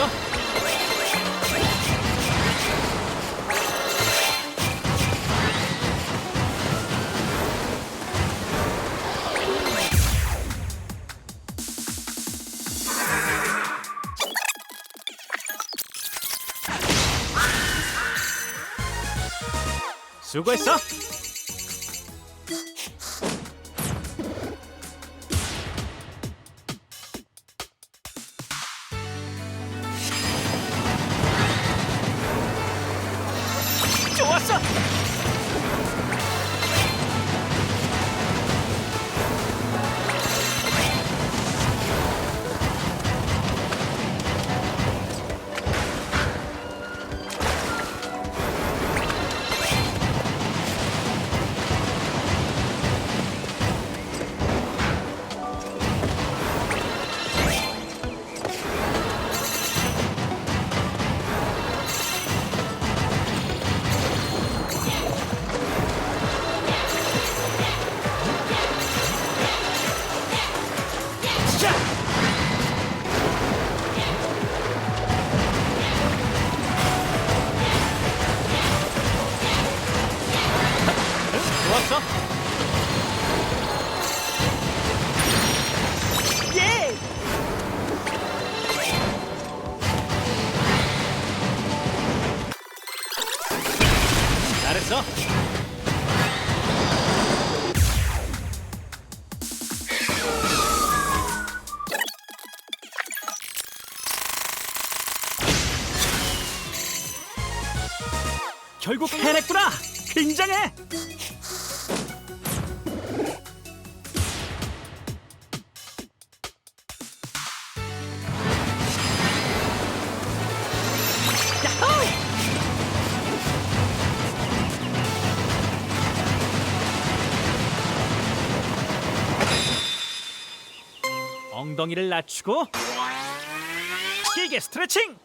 잘했어. 수고했어. 좋았어. 예! 잘했어. 결국 해냈구나. 굉장해. 엉덩이를 낮추고 길게 스트레칭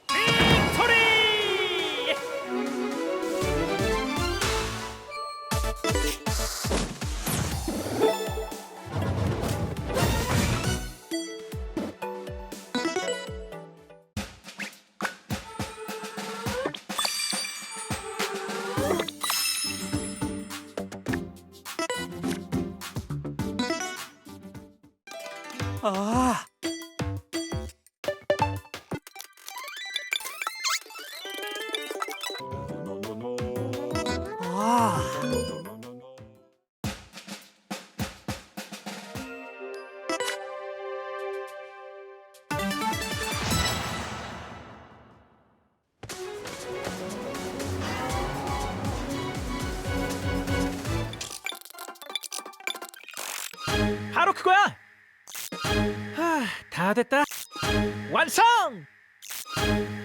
아 아. 바로 그거야. 하, 다 됐다. 완성.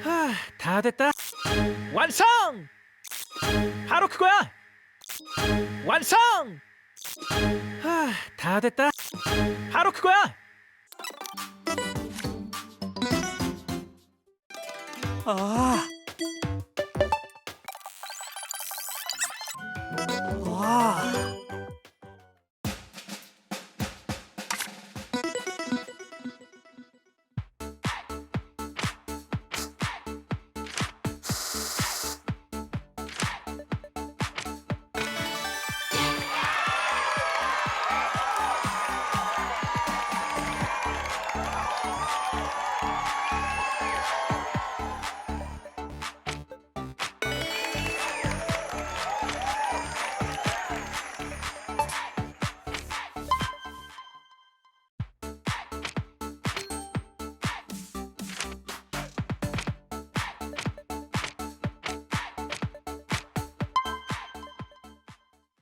하, 다 됐다. 완성. 바로 그거야. 완성. 하, 다 됐다. 바로 그거야. 아.